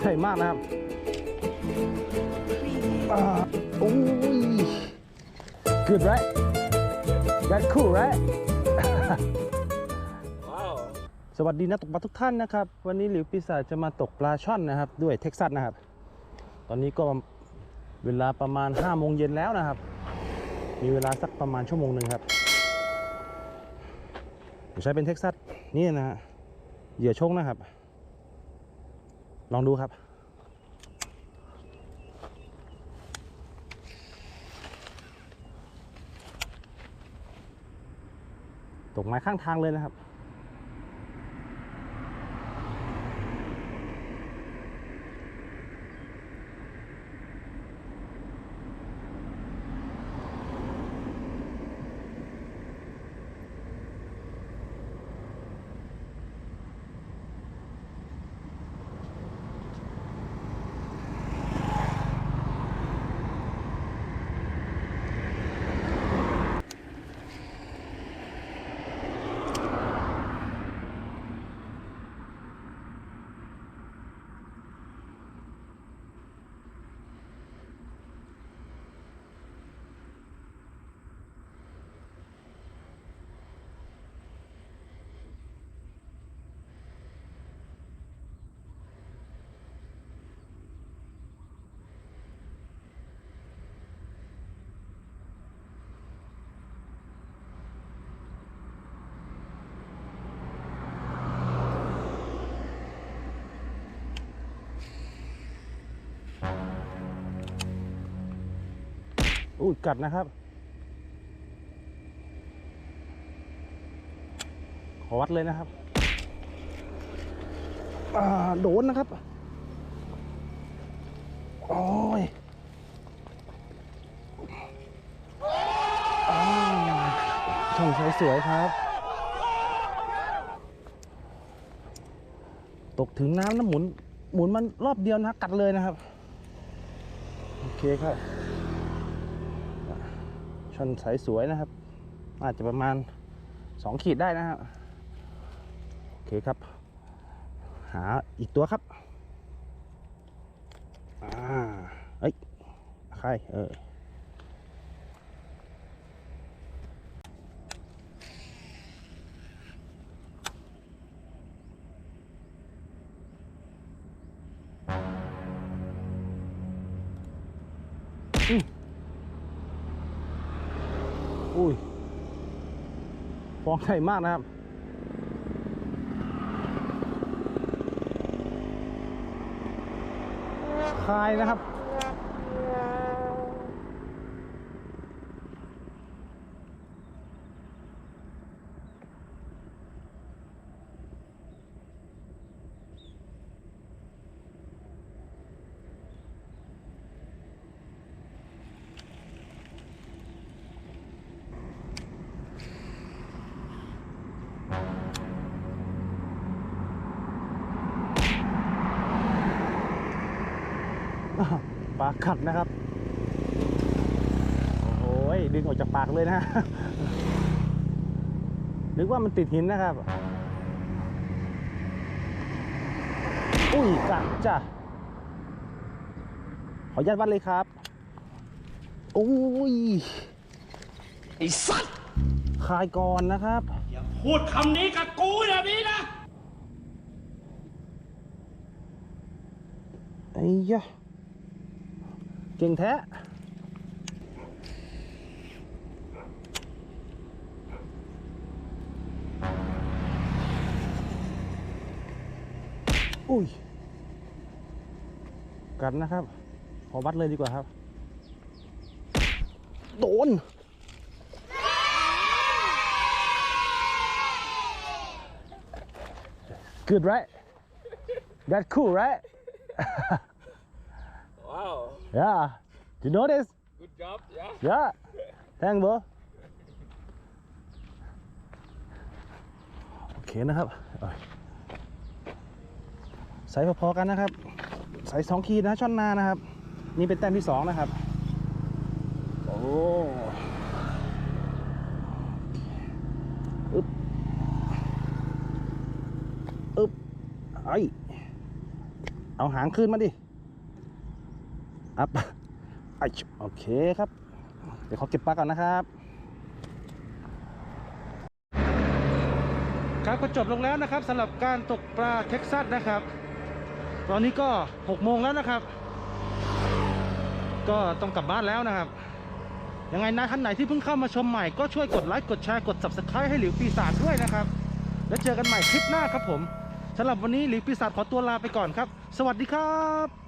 ใหญ่มากนะครับโอ้ย good right that cool right สวัสดีนักตกปลาทุกท่านนะครับ วันนี้หลิวปีศาจจะมาตกปลาช่อนนะครับ ด้วยเท็กซัสนะครับ ตอนนี้ก็เวลาประมาณ5โมงเย็นแล้วนะครับ มีเวลาสักประมาณชั่วโมงหนึ่งครับใช้เป็นเท็กซัสนี่นะฮะเหยื่อชงนะครับ ลองดูครับ ตกไม้ข้างทางเลยนะครับ อุ้ยกัดนะครับ ขอวัดเลยนะครับโดนนะครับ โอ้ยอ่าช่องสวยครับ ตกถึงน้ำน้ำหมุน หมุนมันรอบเดียวนะกัดเลยนะครับ โอเคครับ ชนสายสวยนะครับ อาจจะประมาณสองขีดได้นะครับโอเคครับ หาอีกตัวครับอ่าเอ้ยใครเอออุ้ ยฟองใหญ่มากนะครับ คายนะครับ ปากขัดนะครับโอ้โหดึงออกจากปากเลยนะนึกว่ามันติดหินนะครับ อุ้ยกัดจ้ะขออนุญาตวัดเลยครับโอ้ยไอ้สัตว์คายก่อนนะครับ อย่าพูดคำนี้กับกูแบบนี้นะไอ้ยะ เก่งแท้อุ้ย กันนะครับ ขอวัดเลยดีกว่าครับ โดน good right That cool right Yeah. Do you notice? good job yeah Yeah. Thank bro. โอเคนะครับเอาใส่พอๆกันนะครับ ใส่สองขีดนะช่อนนานะครับ นี่เป็นแต้มที่สองนะครับ โอ้อึ๊บอึ๊บไอ้เอาหางขึ้นมาดิ อัพโอเคครับ เดี๋ยวขอเก็บปลาก่อนนะครับ ครับก็จบลงแล้วนะครับสำหรับการตกปลาเท็กซัสนะครับ ตอนนี้ก็6โมงแล้วนะครับ ก็ต้องกลับบ้านแล้วนะครับ ยังไงนะท่านไหนที่เพิ่งเข้ามาชมใหม่ก็ช่วยกดไลค์กดแชร์กด subscribe ให้หลิวปีศาจด้วยนะครับ แล้วเจอกันใหม่คลิปหน้าครับผมสำหรับวันนี้หลิวปีศาจขอตัวลาไปก่อนครับ สวัสดีครับ